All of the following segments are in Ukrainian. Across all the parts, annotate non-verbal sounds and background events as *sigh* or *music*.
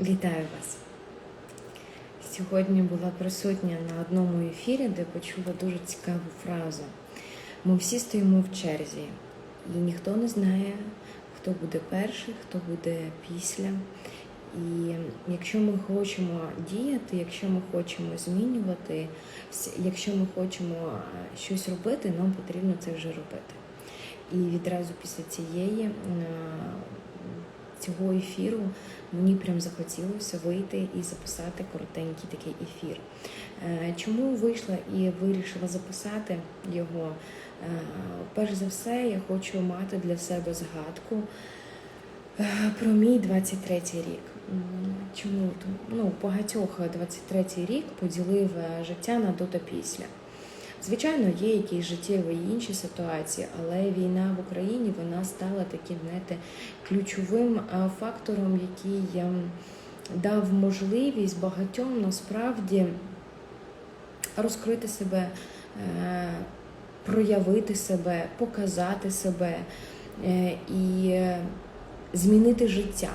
Вітаю вас! Сьогодні була присутня на одному ефірі, де почула дуже цікаву фразу. Ми всі стоїмо в черзі, і ніхто не знає, хто буде перший, хто буде після. І якщо ми хочемо діяти, якщо ми хочемо змінювати, якщо ми хочемо е, щось робити, нам потрібно це вже робити. І відразу після цієї е, цього ефіру мені прям захотілося вийти і записати коротенький такий ефір. Е, чому вийшла і вирішила записати його? Е, перш за все, я хочу мати для себе згадку е, про мій 23-й рік. Чому? Ну, багатьох 23-й рік поділив життя на до та після. Звичайно, є якісь життєві інші ситуації, але війна в Україні вона стала таким, знаєте, ключовим фактором, який дав можливість багатьом насправді розкрити себе, е, проявити себе, показати себе е, і змінити життя.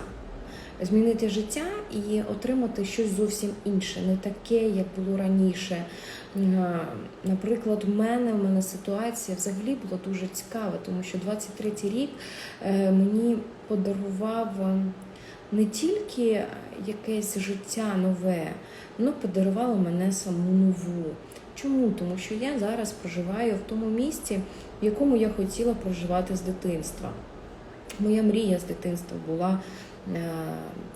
Змінити життя і отримати щось зовсім інше, не таке, як було раніше. Е, наприклад, у мене в мене ситуація взагалі була дуже цікава, тому що 23-й рік е, мені подарував е, не тільки якесь життя нове, воно подарувало мене саму нову. Чому? Тому що я зараз проживаю в тому місці, в якому я хотіла проживати з дитинства. Моя мрія з дитинства була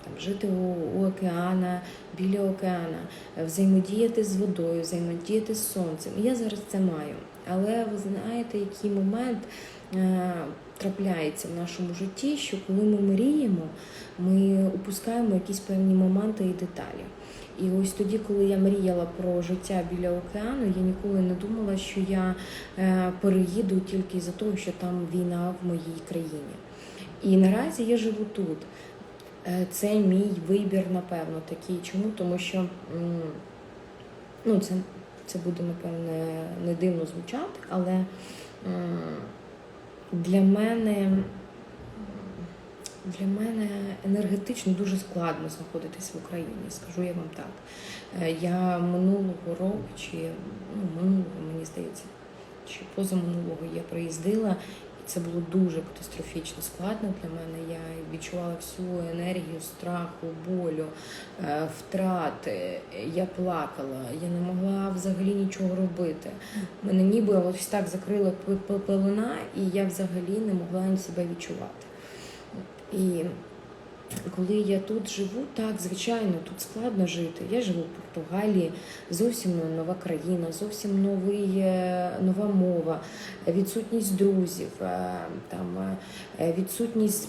там, жити у, у океана, біля океана, взаємодіяти з водою, взаємодіяти з сонцем. Я зараз це маю. Але ви знаєте, який момент е, трапляється в нашому житті, що коли ми мріємо, ми упускаємо якісь певні моменти і деталі. І ось тоді, коли я мріяла про життя біля океану, я ніколи не думала, що я е, переїду тільки за того, що там війна в моїй країні. І наразі я живу тут. Е, це мій вибір, напевно, такий. Чому? Тому що ну, це це буде, напевне, не дивно звучати, але для мене для мене енергетично дуже складно знаходитись в Україні, скажу я вам так. Е, я минулого року, чи ну, минулого, мені здається, чи позаминулого я приїздила це було дуже катастрофічно складно для мене. Я відчувала всю енергію страху, болю, е, втрати. Я плакала, я не могла взагалі нічого робити. Мене ніби ось так закрила пелена, і я взагалі не могла себе відчувати. І коли я тут живу, так, звичайно, тут складно жити. Я живу в Португалії, зовсім нова країна, зовсім новий, е, нова мова, відсутність друзів, е, там, е, відсутність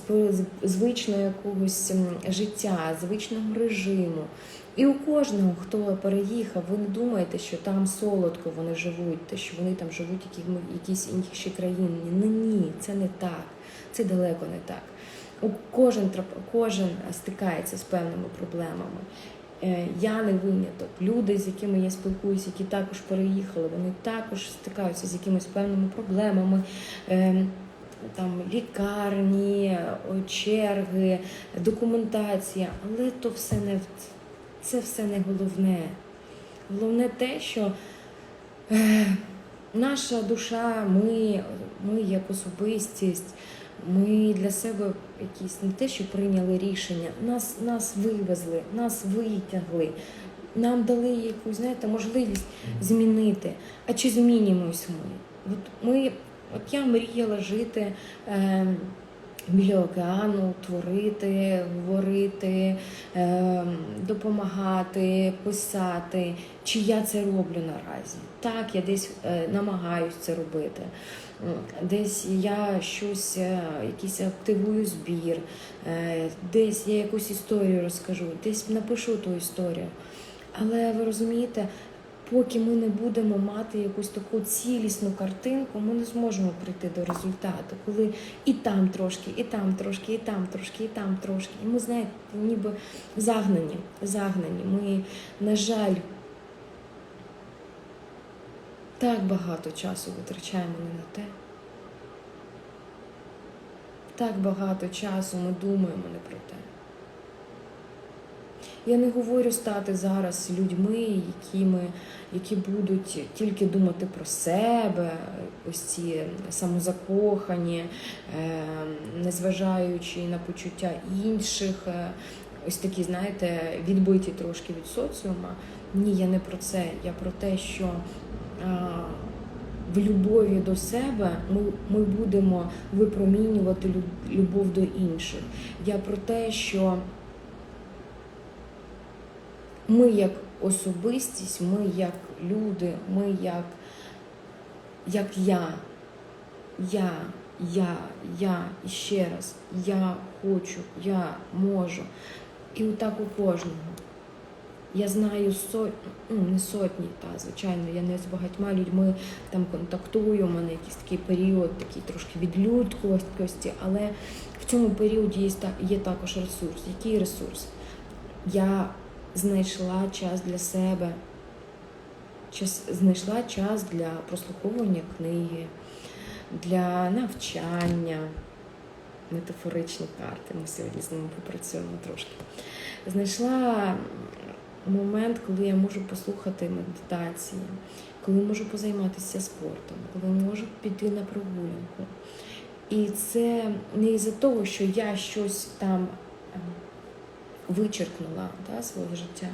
звичного якогось життя, звичного режиму. І у кожного, хто переїхав, ви не думаєте, що там солодко вони живуть, що вони там живуть в якійсь іншій країні. Ні, це не так, це далеко не так. Кожен кожен стикається з певними проблемами. Е, я не виняток. Люди, з якими я спілкуюся, які також переїхали, вони також стикаються з якимись певними проблемами. Е, там лікарні, черги, документація, але то все не це все не головне. Головне те, що е, наша душа, ми, ми як особистість. Ми для себе якісь не те, що прийняли рішення, нас нас вивезли, нас витягли, нам дали якусь знаєте, можливість змінити. А чи змінюємось ми? От ми, от я мріяла жити. Е, біля океану творити, говорити, е, допомагати, писати. Чи я це роблю наразі? Так, я десь е, намагаюся це робити. Десь я щось, е, якийсь активую збір, десь я якусь історію розкажу, десь напишу ту історію. Але ви розумієте, поки ми не будемо мати якусь таку цілісну картинку, ми не зможемо прийти до результату, коли і там трошки, і там трошки, і там трошки, і там трошки. І ми знаєте, ніби загнані, загнані. Ми, на жаль, так багато часу витрачаємо не на те. Так багато часу ми думаємо не про те. Я не говорю стати зараз людьми, які, ми, які будуть тільки думати про себе, ось ці самозакохані, е, незважаючи на почуття інших, е, ось такі, знаєте, відбиті трошки від соціума. Ні, я не про це. Я про те, що в любові до себе ми, ми будемо випромінювати любов до інших. Я про те, що ми як особистість, ми як люди, ми як, як я, я, я, я, і ще раз, я хочу, я можу. І отак у кожного. Я знаю сотні, ну не сотні, та звичайно, я не з багатьма людьми там контактую, у мене якийсь такий період, такий трошки відлюдкості, але в цьому періоді є, є також ресурс. Який ресурс? Я знайшла час для себе, час, знайшла час для прослуховування книги, для навчання, метафоричні карти. Ми сьогодні з ними попрацюємо трошки. Знайшла момент, коли я можу послухати медитації, коли можу позайматися спортом, коли можу піти на прогулянку. І це не із-за того, що я щось там е, вичеркнула да, своє життя,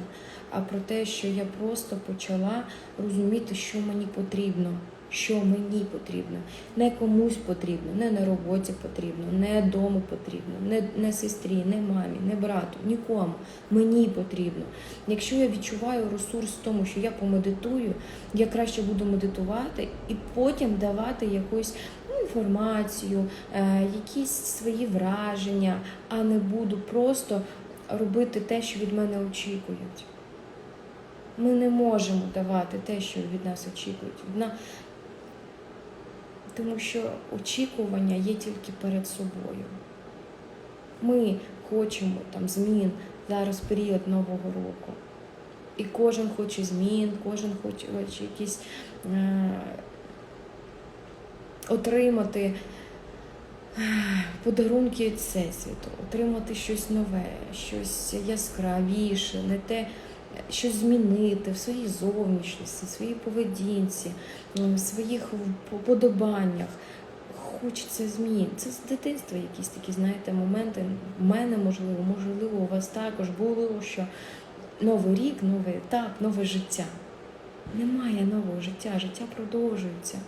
а про те, що я просто почала розуміти, що мені потрібно, що мені потрібно. Не комусь потрібно, не на роботі потрібно, не дому потрібно, не, не сестрі, не мамі, не брату, нікому. Мені потрібно. Якщо я відчуваю ресурс в тому, що я помедитую, я краще буду медитувати і потім давати якусь ну, інформацію, е, якісь свої враження, а не буду просто робити те, що від мене очікують. Ми не можемо давати те, що від нас очікують. Тому що очікування є тільки перед собою. Ми хочемо там змін зараз період Нового року. І кожен хоче змін, кожен хоче, хоче якісь е, отримати е, подарунки від Всесвіту, отримати щось нове, щось яскравіше, не те, щось змінити в своїй зовнішності, в своїй поведінці, в своїх вподобаннях. Хочеться змін. Це з дитинства якісь такі, знаєте, моменти. У мене можливо, можливо, у вас також було, що новий рік, новий етап, нове життя. Немає нового життя, життя продовжується.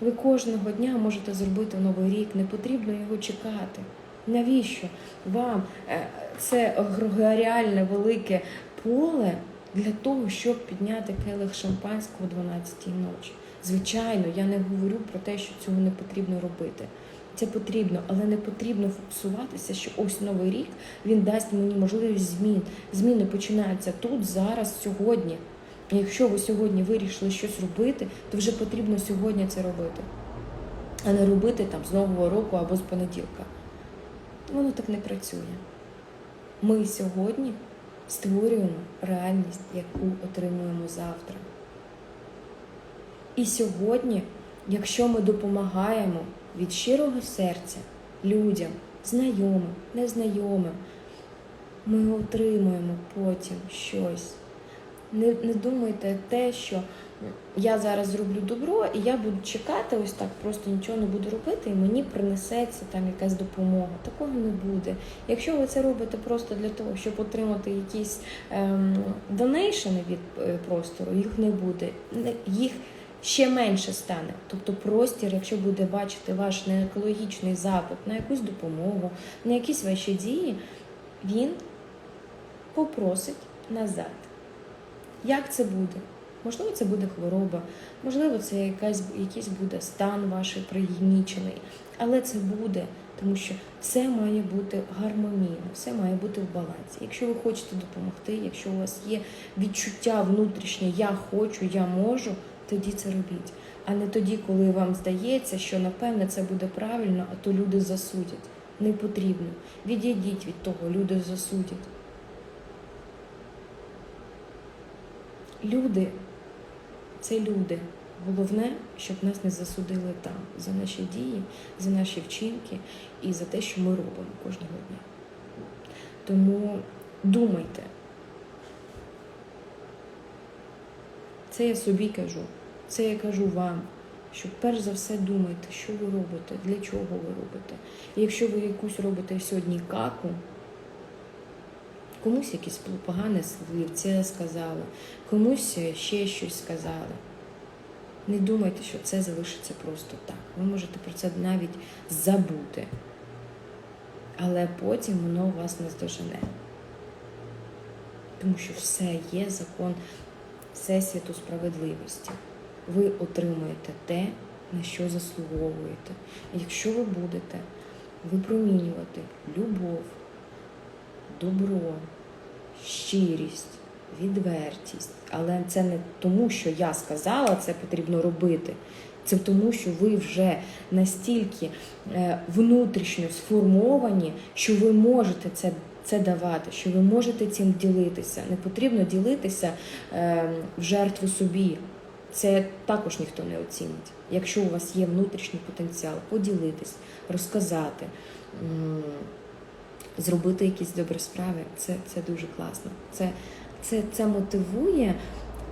Ви кожного дня можете зробити новий рік, не потрібно його чекати. Навіщо вам е, це григоріальне велике поле для того, щоб підняти келих шампанського о 12-й ночі? Звичайно, я не говорю про те, що цього не потрібно робити. Це потрібно, але не потрібно фокусуватися, що ось новий рік він дасть мені можливість змін. Зміни починаються тут, зараз, сьогодні. І Якщо ви сьогодні вирішили щось робити, то вже потрібно сьогодні це робити, а не робити там з нового року або з понеділка. Воно так не працює. Ми сьогодні створюємо реальність, яку отримуємо завтра. І сьогодні, якщо ми допомагаємо від щирого серця людям, знайомим, незнайомим, ми отримуємо потім щось. Не, не думайте те, що я зараз зроблю добро, і я буду чекати, ось так просто нічого не буду робити, і мені принесеться там якась допомога. Такого не буде. Якщо ви це робите просто для того, щоб отримати якісь ем, донейшени від е, простору, їх не буде. Їх ще менше стане. Тобто простір, якщо буде бачити ваш неекологічний запит на якусь допомогу, на якісь ваші дії, він попросить назад. Як це буде? Можливо, це буде хвороба, можливо, це якась, якийсь буде стан ваш пригнічений, але це буде, тому що все має бути гармонійно, все має бути в балансі. Якщо ви хочете допомогти, якщо у вас є відчуття внутрішнє Я хочу, я можу, тоді це робіть. А не тоді, коли вам здається, що напевне це буде правильно, а то люди засудять. Не потрібно. Відійдіть від того, люди засудять. Люди це люди. Головне, щоб нас не засудили там за наші дії, за наші вчинки і за те, що ми робимо кожного дня. Тому думайте. Це я собі кажу, це я кажу вам, що перш за все думайте, що ви робите, для чого ви робите. І якщо ви якусь робите сьогодні каку, комусь якесь погане словце сказали, комусь ще щось сказали. Не думайте, що це залишиться просто так. Ви можете про це навіть забути. Але потім воно вас наздожене. Тому що все є закон Всесвіту справедливості. Ви отримуєте те, на що заслуговуєте. Якщо ви будете випромінювати любов, добро, щирість, відвертість, але це не тому, що я сказала, це потрібно робити. Це тому, що ви вже настільки е, внутрішньо сформовані, що ви можете це це давати, що ви можете цим ділитися. Не потрібно ділитися е, в жертву собі. Це також ніхто не оцінить. Якщо у вас є внутрішній потенціал, поділитись, розказати, зробити якісь добрі справи, це, це дуже класно. Це, це, це мотивує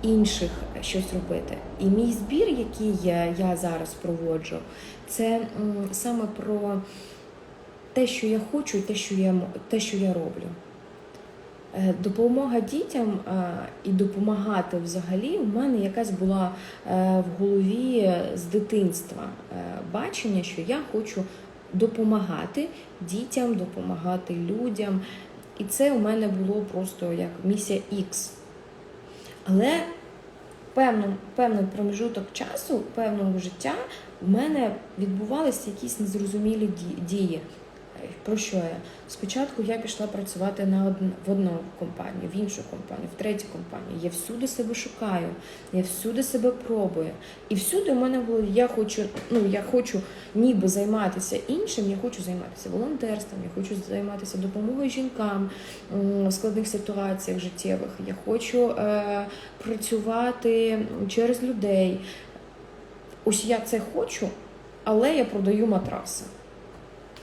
інших щось робити. І мій збір, який я, я зараз проводжу, це м, саме про те, що я хочу, і те, що я, те, що я роблю. Е, Допомога дітям і допомагати взагалі у мене якась була е, в голові з дитинства е, бачення, що я хочу допомагати дітям, допомагати людям. І це у мене було просто як місія X. Але певний, певний проміжуток часу, певного життя в мене відбувалися якісь незрозумілі дії. Е, Про що я? Спочатку я пішла працювати на одну, в одну компанію, в іншу компанію, в третю компанію. Я всюди себе шукаю, я всюди себе пробую. І всюди у мене було, я хочу, ну я хочу ніби займатися іншим, я хочу займатися волонтерством, я хочу займатися допомогою жінкам в складних ситуаціях життєвих. Я хочу е, працювати через людей. Ось я це хочу, але я продаю матраси.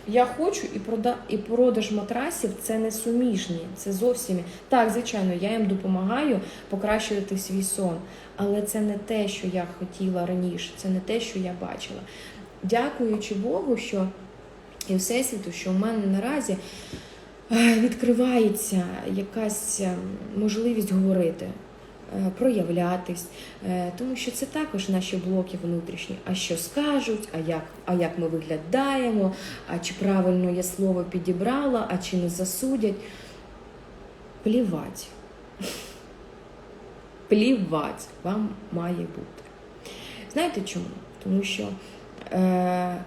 Я хочу і прода і продаж матрасів це не суміжні, це зовсім так, звичайно, я їм допомагаю покращувати свій сон, але це не те, що я хотіла раніше, це не те, що я бачила. Дякуючи Богу, що і Всесвіту, що в мене наразі е, відкривається якась е, можливість говорити. Е, Проявлятись, е, тому що це також наші блоки внутрішні. А що скажуть, а як, а як ми виглядаємо, а чи правильно я слово підібрала, а чи не засудять. Плівать. *laughs* Плівать вам має бути. Знаєте чому? Тому що е,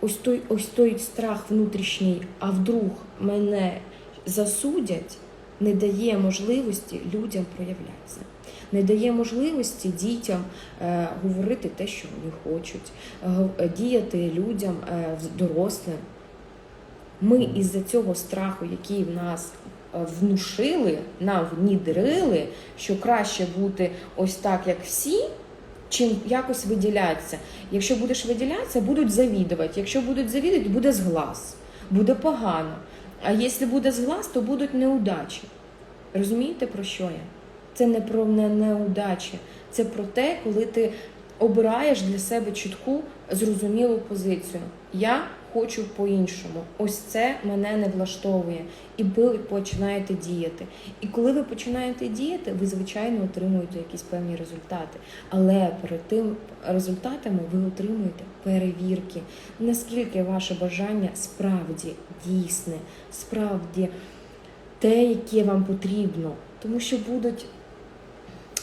ось, той, ось той страх внутрішній, а вдруг мене засудять, не дає можливості людям проявлятися. Не дає можливості дітям е, говорити те, що вони хочуть, е, діяти людям, е, дорослим. Ми із-за цього страху, який в нас внушили, нам внідрили, що краще бути ось так, як всі, чим якось виділятися. Якщо будеш виділятися, будуть завідувати. Якщо будуть завідувати, буде зглаз, буде погано. А якщо буде зглаз, то будуть неудачі. Розумієте, про що я? Це не про не неудачі, це про те, коли ти обираєш для себе чітку, зрозумілу позицію. Я хочу по-іншому. Ось це мене не влаштовує. І ви починаєте діяти. І коли ви починаєте діяти, ви, звичайно, отримуєте якісь певні результати. Але перед тим результатами ви отримуєте перевірки, наскільки ваше бажання справді дійсне, справді те, яке вам потрібно. Тому що будуть,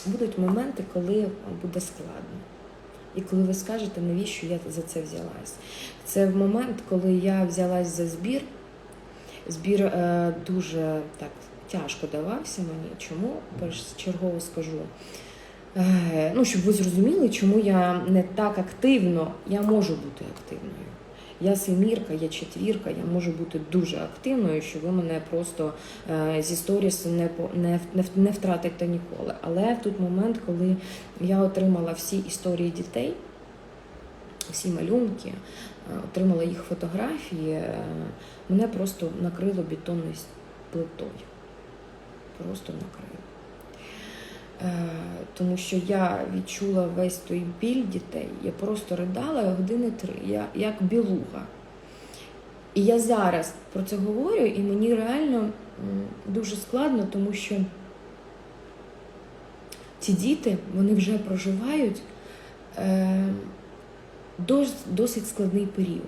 будуть моменти, коли буде складно. І коли ви скажете, навіщо я за це взялась. Це в момент, коли я взялась за збір. Збір е, дуже так тяжко давався мені. Чому? Першочергово скажу. Е, ну, щоб ви зрозуміли, чому я не так активно, я можу бути активною. Я семірка, я четвірка, я можу бути дуже активною, що ви мене просто е, зі сторіс не, не, не, втратите ніколи. Але той момент, коли я отримала всі історії дітей, всі малюнки, е, отримала їх фотографії, е, мене просто накрило бетонною плитою. Просто накрило. Е, тому що я відчула весь той біль дітей. Я просто ридала години три, я як білуга. І я зараз про це говорю, і мені реально дуже складно, тому що ці діти вони вже проживають е, дос- досить складний період.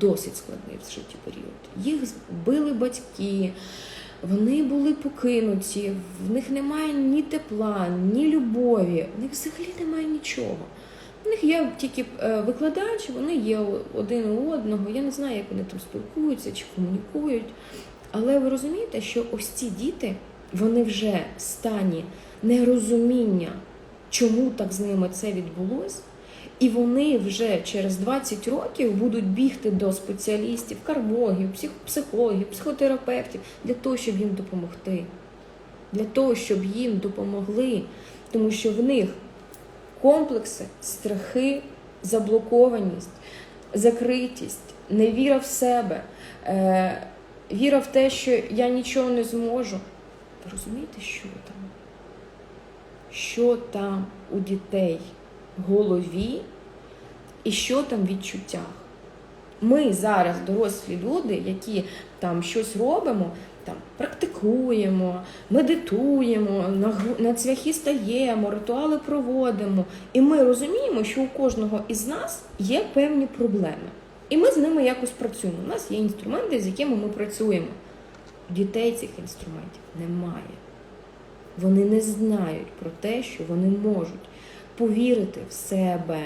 Досить складний в житті період. Їх били батьки, вони були покинуті, в них немає ні тепла, ні любові, в них взагалі немає нічого. У них є тільки е, викладач, вони є один у одного. Я не знаю, як вони там спілкуються чи комунікують. Але ви розумієте, що ось ці діти, вони вже в стані нерозуміння, чому так з ними це відбулось, і вони вже через 20 років будуть бігти до спеціалістів, кармогів, психологів, психотерапевтів для того, щоб їм допомогти. Для того, щоб їм допомогли. Тому що в них комплекси, страхи, заблокованість, закритість, невіра в себе, е, віра в те, що я нічого не зможу. Ви розумієте, що там? Що там у дітей голові і що там в відчуттях? Ми зараз дорослі люди, які там щось робимо, там практикуємо, медитуємо, на, на цвяхи стаємо, ритуали проводимо. І ми розуміємо, що у кожного із нас є певні проблеми. І ми з ними якось працюємо. У нас є інструменти, з якими ми працюємо. Дітей цих інструментів немає. Вони не знають про те, що вони можуть повірити в себе.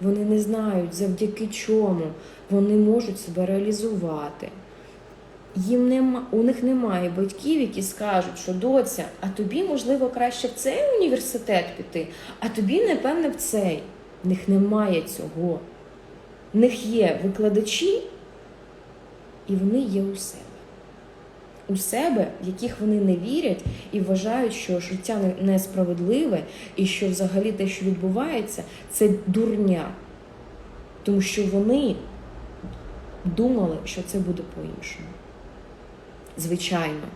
Вони не знають, завдяки чому вони можуть себе реалізувати. Їм нема, у них немає батьків, які скажуть, що доця, а тобі, можливо, краще в цей університет піти, а тобі, напевне, в цей. В них немає цього. В них є викладачі, і вони є у себе. У себе, в яких вони не вірять і вважають, що життя несправедливе, і що взагалі те, що відбувається, це дурня. Тому що вони думали, що це буде по-іншому. Звичайно,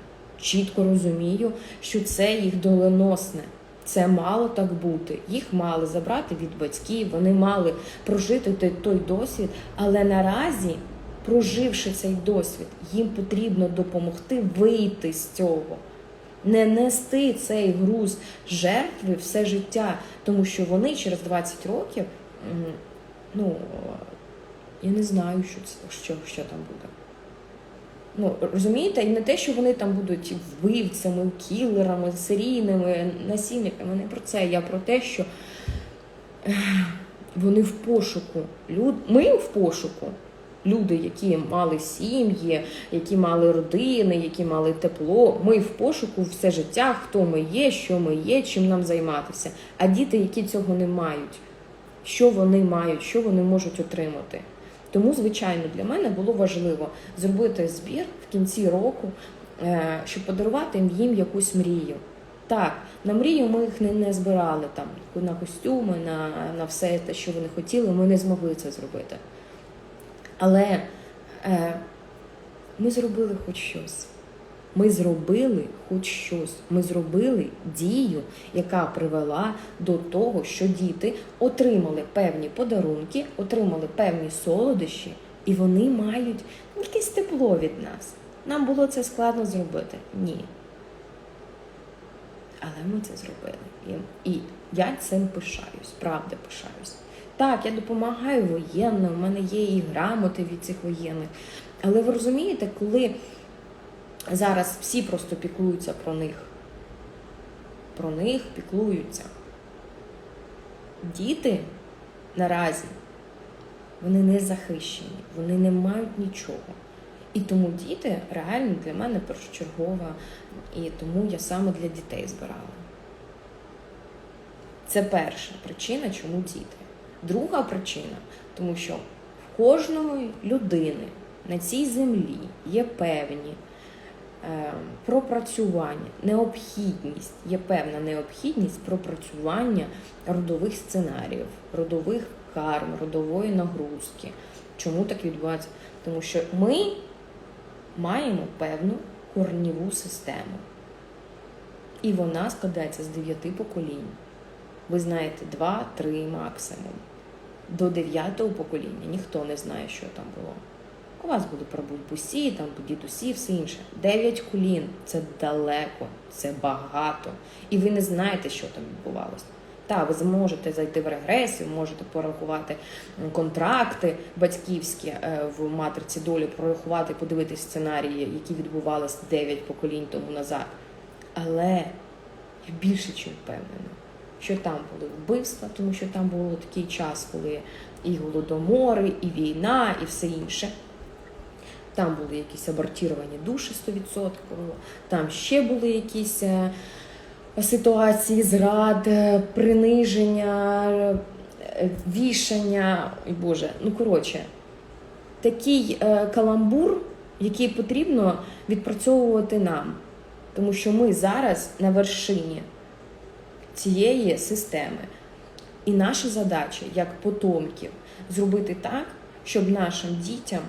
чітко розумію, що це їх доленосне. Це мало так бути. Їх мали забрати від батьків, вони мали прожити той, досвід, але наразі, проживши цей досвід, їм потрібно допомогти вийти з цього. Не нести цей груз жертви все життя, тому що вони через 20 років, ну, я не знаю, що, це, що, що там буде. Ну, розумієте, і не те, що вони там будуть вбивцями, кілерами, серійними насильниками. Не про це. Я про те, що вони в пошуку. Люд... Ми в пошуку. Люди, які мали сім'ї, які мали родини, які мали тепло. Ми в пошуку все життя, хто ми є, що ми є, чим нам займатися. А діти, які цього не мають, що вони мають, що вони можуть отримати. Тому, звичайно, для мене було важливо зробити збір в кінці року, е, щоб подарувати їм якусь мрію. Так, на мрію ми їх не, не збирали там на костюми, на, на все те, що вони хотіли. Ми не змогли це зробити. Але е, ми зробили хоч щось. Ми зробили хоч щось. Ми зробили дію, яка привела до того, що діти отримали певні подарунки, отримали певні солодощі, і вони мають якесь тепло від нас. Нам було це складно зробити? Ні. Але ми це зробили. І я цим пишаюсь, правда пишаюсь. Так, я допомагаю воєнним, у мене є і грамоти від цих воєнних. Але ви розумієте, коли зараз всі просто піклуються про них, про них піклуються. Діти наразі вони не захищені, вони не мають нічого. І тому діти реально для мене першочергова, і тому я саме для дітей збирала. Це перша причина, чому діти. Друга причина, тому що в кожної людини на цій землі є певні е, пропрацювання, необхідність, є певна необхідність пропрацювання родових сценаріїв, родових карм, родової нагрузки. Чому так відбувається? Тому що ми маємо певну корніву систему. І вона складається з дев'яти поколінь. Ви знаєте, два-три максимум. До дев'ятого покоління ніхто не знає, що там було. У вас були прабабусі, там дідусі, все інше. Дев'ять колін це далеко, це багато. І ви не знаєте, що там відбувалося. Так, ви зможете зайти в регресію, можете порахувати контракти батьківські е, в матриці долі, прорахувати, подивитись сценарії, які відбувалися 9 поколінь тому назад. Але я більше чим впевнена, що там були вбивства, тому що там був такий час, коли і голодомори, і війна, і все інше. Там були якісь абортіровані душі 100%, там ще були якісь е, ситуації зрад, е, приниження, е, вішання. Ой Боже, ну коротше, такий каламбур, який потрібно відпрацьовувати нам. Тому що ми зараз на вершині цієї системи. І наша задача, як потомків, зробити так, щоб нашим дітям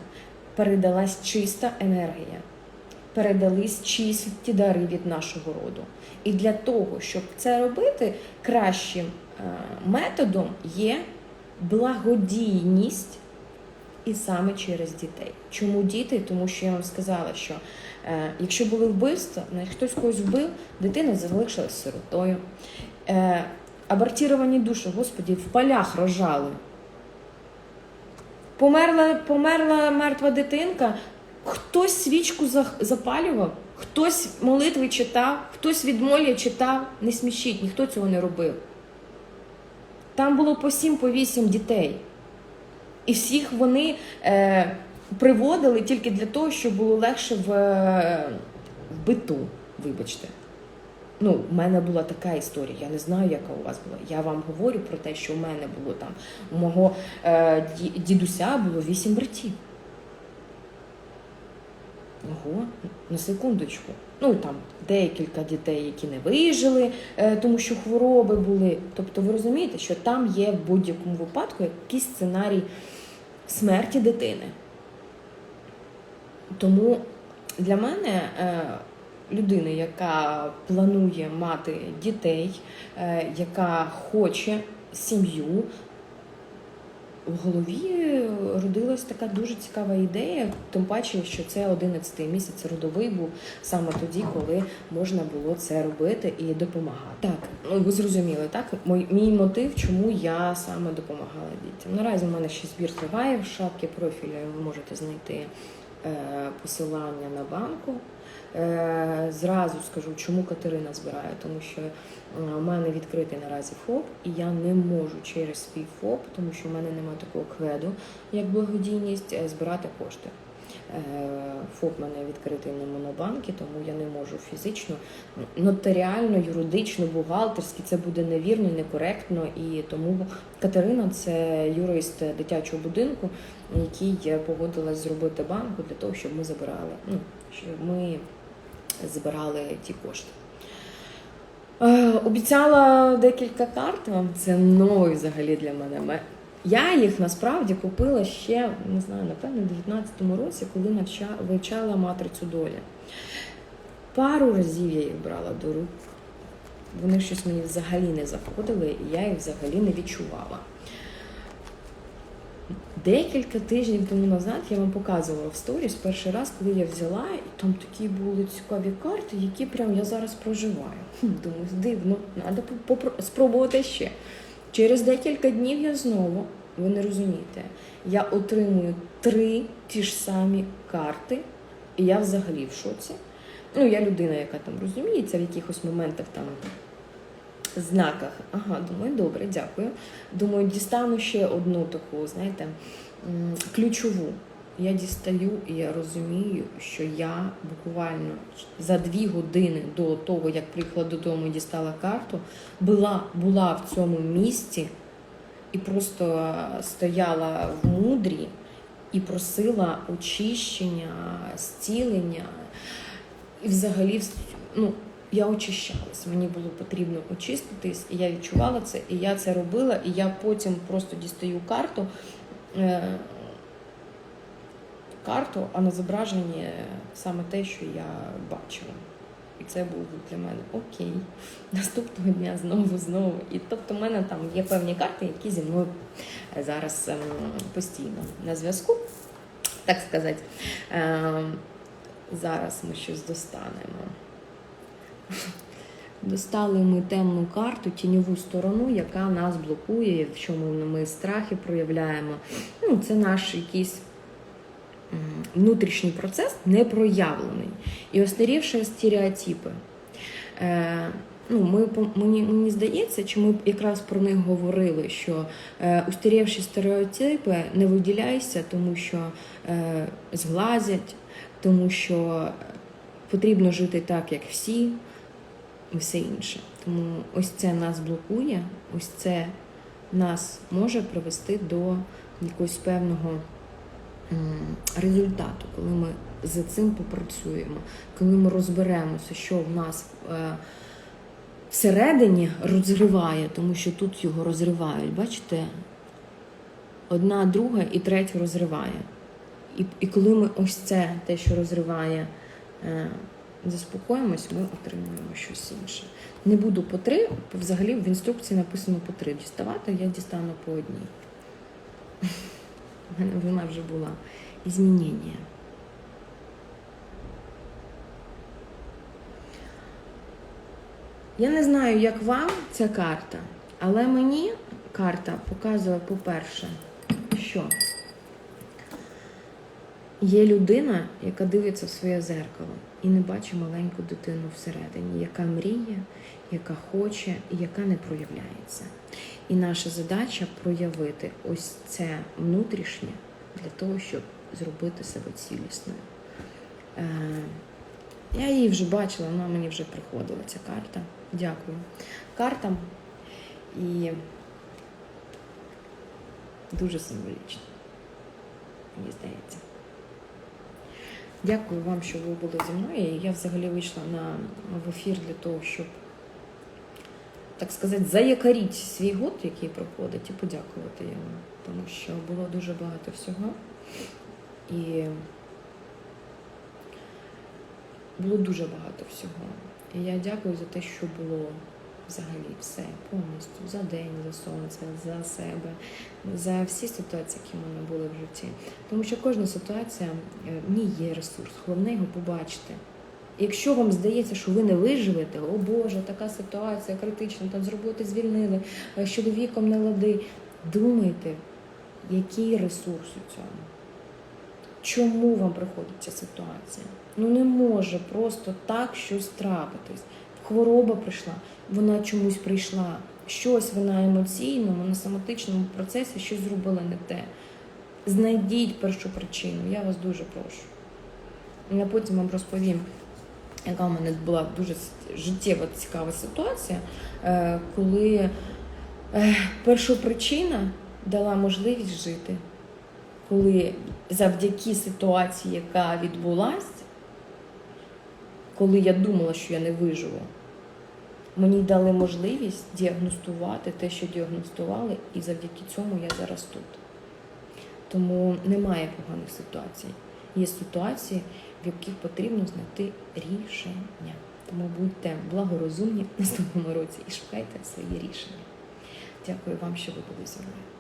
передалась чиста енергія, передались чисті дари від нашого роду. І для того, щоб це робити, кращим е, методом є благодійність і саме через дітей. Чому діти? Тому що я вам сказала, що е, якщо були вбивства, навіть хтось когось вбив, дитина залишилась сиротою. Е, абортіровані душі, господі, в полях рожали. Померла, померла мертва дитинка, хтось свічку запалював, хтось молитви читав, хтось відмолі читав. Не смішіть, ніхто цього не робив. Там було по сім, по вісім дітей. І всіх вони е, приводили тільки для того, щоб було легше в, е, в биту, вибачте. Ну, в мене була така історія. Я не знаю, яка у вас була. Я вам говорю про те, що в мене було там. У мого е, дідуся було вісім братів. Ого, на секундочку. Ну там декілька дітей, які не вижили, е, тому що хвороби були. Тобто, ви розумієте, що там є в будь-якому випадку якийсь сценарій смерті дитини. Тому для мене е, людини, яка планує мати дітей, е, яка хоче сім'ю, в голові родилась така дуже цікава ідея, тим паче, що це 11 місяць родовий був саме тоді, коли можна було це робити і допомагати. Так, ну ви зрозуміли, так? Мой мій мотив, чому я саме допомагала дітям. Наразі в мене ще збір триває в шапці профілю. Ви можете знайти е, посилання на банку. Е, Зразу скажу, чому Катерина збирає, тому що е, у мене відкритий наразі ФОП, і я не можу через свій ФОП, тому що в мене немає такого кведу, як благодійність, е, збирати кошти. ФОП мене відкритий на монобанки, тому я не можу фізично, нотаріально, юридично, бухгалтерськи це буде невірно, некоректно. І тому Катерина це юрист дитячого будинку, який погодилась зробити банку для того, щоб ми забирали. Ну, щоб ми збирали ті кошти. Е, Обіцяла декілька карт вам. Це новий взагалі для мене. Я їх насправді купила ще, не знаю, напевно, в 19-му році, коли вивчала матрицю долі. Пару разів я їх брала до рук. Вони щось мені взагалі не заходили, і я їх взагалі не відчувала. Декілька тижнів тому назад я вам показувала в сторіс перший раз, коли я взяла, і там такі були цікаві карти, які прям я зараз проживаю. Хм, Думаю, дивно, треба спробувати ще. Через декілька днів я знову, ви не розумієте, я отримую три ті ж самі карти, і я взагалі в шоці. Ну, я людина, яка там розуміється в якихось моментах там. Знаках. Ага, думаю, добре, дякую. Думаю, дістану ще одну таку, знаєте, ключову. Я дістаю і я розумію, що я буквально за дві години до того, як приїхала додому і дістала карту, була, була в цьому місці і просто стояла в мудрі і просила очищення, зцілення. І взагалі, ну, я очищалась. Мені було потрібно очиститись, і я відчувала це, і я це робила, і я потім просто дістаю карту. Е, карту, а на зображенні саме те, що я бачила. І це був для мене окей. Наступного дня знову, знову. І тобто, в мене там є певні карти, які зі мною зараз ем, постійно на зв'язку, так сказати. Ем, зараз ми щось достанемо. Достали ми темну карту, тіньову сторону, яка нас блокує, в чому ми страхи проявляємо. Ну, це наш якийсь внутрішній процес не проявлений. І остарівші стереотипи. Е, ну, ми, мені, мені здається, чи ми якраз про них говорили, що е, устарівші стереотипи не виділяйся, тому що е, зглазять, тому що потрібно жити так, як всі, і все інше. Тому ось це нас блокує, ось це нас може привести до якогось певного результату, коли ми за цим попрацюємо, коли ми розберемося, що в нас е, всередині розриває, тому що тут його розривають. Бачите? Одна, друга і третя розриває. І, і коли ми ось це, те, що розриває, е, заспокоїмось, ми отримуємо щось інше. Не буду по три, взагалі в інструкції написано по три діставати, я дістану по одній. Вона вже була. Змінення. Я не знаю, як вам ця карта, але мені карта показує, по-перше, що є людина, яка дивиться в своє зеркало і не бачить маленьку дитину всередині, яка мріє, яка хоче і яка не проявляється. І наша задача проявити ось це внутрішнє для того, щоб зробити себе цілісною. Е, я її вже бачила, вона мені вже приходила ця карта. Дякую картам. І дуже символічно, мені здається. Дякую вам, що ви були зі мною. Я взагалі вийшла на, в ефір для того, щоб, так сказати, заякоріть свій год, який проходить, і подякувати йому. Тому що було дуже багато всього. І було дуже багато всього. І я дякую за те, що було взагалі все повністю за день, за сонце, за себе, за всі ситуації, які в мене були в житті. Тому що кожна ситуація е, ній є ресурс, головне його побачити. Якщо вам здається, що ви не виживете, о Боже, така ситуація критична, там з роботи звільнили, е, з чоловіком не лади. Думайте, який ресурс у цьому? Чому вам приходить ця ситуація? Ну не може просто так щось трапитись. Хвороба прийшла, вона чомусь прийшла. Щось вона емоційному, на соматичному процесі щось зробила не те. Знайдіть першу причину, я вас дуже прошу. Я потім вам розповім, яка в мене була дуже життєва цікава ситуація, е, коли е, першопричина дала можливість жити коли завдяки ситуації, яка відбулась, коли я думала, що я не виживу, мені дали можливість діагностувати те, що діагностували, і завдяки цьому я зараз тут. Тому немає поганих ситуацій. Є ситуації, в яких потрібно знайти рішення. Тому будьте благорозумні наступному році і шукайте свої рішення. Дякую вам, що ви були зі мною.